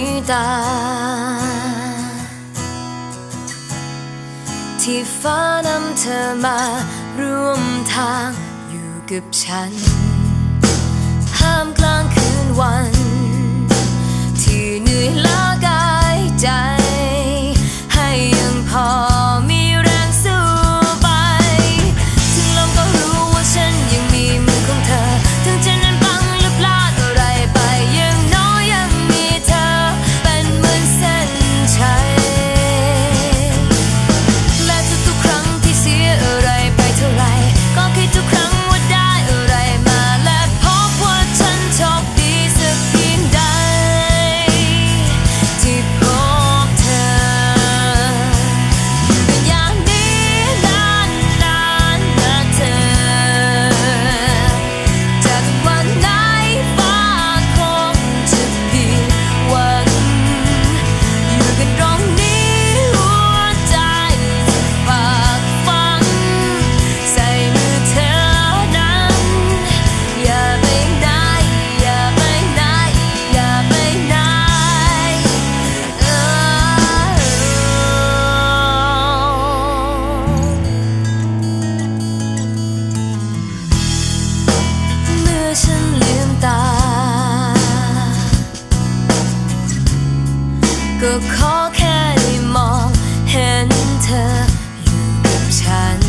ิตา ที่ฟ้านำเธอมาร่วมทางอยู่กับฉัน ห้ามกลางคืนวัน ที่เหนื่อยล้ากา ฉันลืมตา ก็ขอแค่ได้มองเห็นเธออยู่กับฉัน